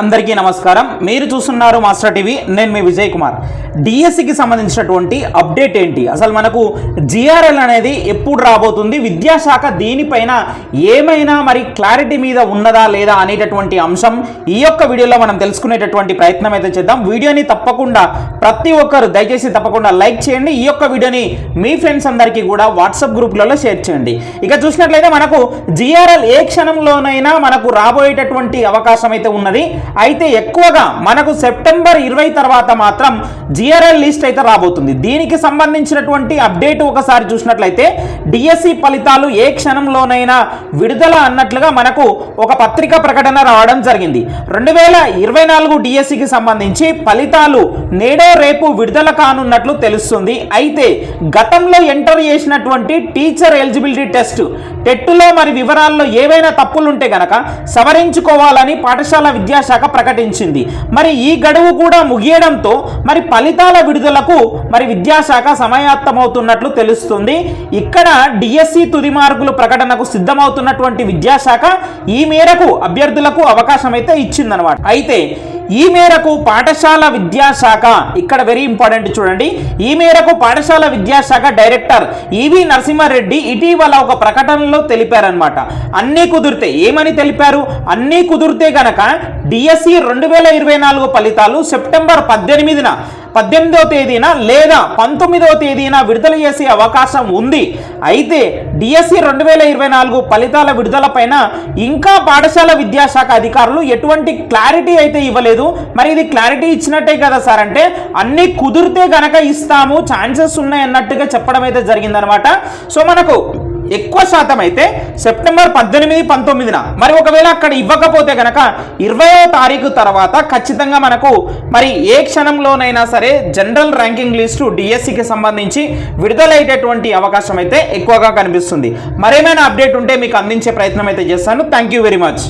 అందరికీ నమస్కారం. మీరు చూస్తున్నారు మాస్టర్ టీవీ నేను మీ విజయ్ కుమార్. డిఎస్సికి సంబంధించినటువంటి అప్డేట్ ఏంటి? అసలు మనకు జిఆర్ఎల్ అనేది ఎప్పుడు రాబోతుంది? విద్యాశాఖ దీనిపైన ఏమైనా మరి క్లారిటీ మీద ఉన్నదా లేదా అనేటటువంటి అంశం ఈ యొక్క వీడియోలో మనం తెలుసుకునేటటువంటి ప్రయత్నం అయితే చేద్దాం. వీడియోని తప్పకుండా ప్రతి ఒక్కరు దయచేసి తప్పకుండా లైక్ చేయండి. ఈ యొక్క వీడియోని మీ ఫ్రెండ్స్ అందరికీ కూడా వాట్సాప్ గ్రూప్లలో షేర్ చేయండి. ఇక చూసినట్లయితే మనకు జిఆర్ఎల్ ఏ క్షణంలోనైనా మనకు రాబోయేటటువంటి అవకాశం అయితే ఉన్నది. అయితే ఎక్కువగా మనకు సెప్టెంబర్ ఇరవై తర్వాత మాత్రం జిఆర్ఎల్ లిస్ట్ అయితే రాబోతుంది. దీనికి సంబంధించినటువంటి అప్డేట్ ఒకసారి చూసినట్లయితే డిఎస్సి ఫలితాలు ఏ క్షణంలోనైనా విడుదల అన్నట్లుగా మనకు ఒక పత్రిక ప్రకటన రావడం జరిగింది. రెండు వేల ఇరవై నాలుగు డిఎస్సికి సంబంధించి ఫలితాలు నేడే రేపు విడుదల కానున్నట్లు తెలుస్తుంది. అయితే గతంలో ఎంటర్ చేసినటువంటి టీచర్ ఎలిజిబిలిటీ టెస్ట్ టెట్టులో మరి వివరాల్లో ఏవైనా తప్పులుంటే గనక సవరించుకోవాలని పాఠశాల విద్యాశాఖ ప్రకటించింది. మరి ఈ గడువు కూడా ముగియడంతో మరి ఫలితాల విడుదలకు మరి విద్యాశాఖ సమయాత్తమవుతున్నట్లు తెలుస్తుంది. ఇక్కడ డిఎస్సి తుది మార్కులు ప్రకటనకు సిద్ధమవుతున్నటువంటి విద్యాశాఖ ఈ మేరకు అభ్యర్థులకు అవకాశం అయితే ఇచ్చిందనమాట. అయితే ఈ మేరకు పాఠశాల విద్యాశాఖ ఇక్కడ వెరీ ఇంపార్టెంట్ చూడండి. ఈ మేరకు పాఠశాల విద్యాశాఖ డైరెక్టర్ ఈవి నరసింహారెడ్డి ఇటీవల ఒక ప్రకటనలో తెలిపారనమాట అన్నీ కుదిరితే ఏమని తెలిపారు? అన్నీ కుదిరితే గనక డిఎస్సి రెండు వేల ఇరవై నాలుగు ఫలితాలు సెప్టెంబర్ పద్దెనిమిదిన పద్దెనిమిదవ తేదీన లేదా పంతొమ్మిదవ తేదీన విడుదల చేసే అవకాశం ఉంది. అయితే డిఎస్సి రెండు వేల ఇరవై నాలుగు ఫలితాల విడుదల పైన ఇంకా పాఠశాల విద్యాశాఖ అధికారులు ఎటువంటి క్లారిటీ అయితే ఇవ్వలేదు. మరి ఇది క్లారిటీ ఇచ్చినట్టే కదా సార్ అంటే అన్ని కుదిరితే గనక ఇస్తాము ఛాన్సెస్ ఉన్నాయి అన్నట్టుగా చెప్పడం అయితే జరిగిందనమాట. సో మనకు ఎక్కువ శాతం అయితే సెప్టెంబర్ పద్దెనిమిది పంతొమ్మిదిన. మరి ఒకవేళ అక్కడ ఇవ్వకపోతే గనక ఇరవయో తారీఖు తర్వాత ఖచ్చితంగా మనకు మరి ఏ క్షణంలోనైనా సరే జనరల్ ర్యాంకింగ్ లిస్టు డిఎస్సికి సంబంధించి విడుదలయ్యేటటువంటి అవకాశం అయితే ఎక్కువగా కనిపిస్తుంది. మరేమైనా అప్డేట్ ఉంటే మీకు అందించే ప్రయత్నం అయితే చేస్తాను. Thank you very much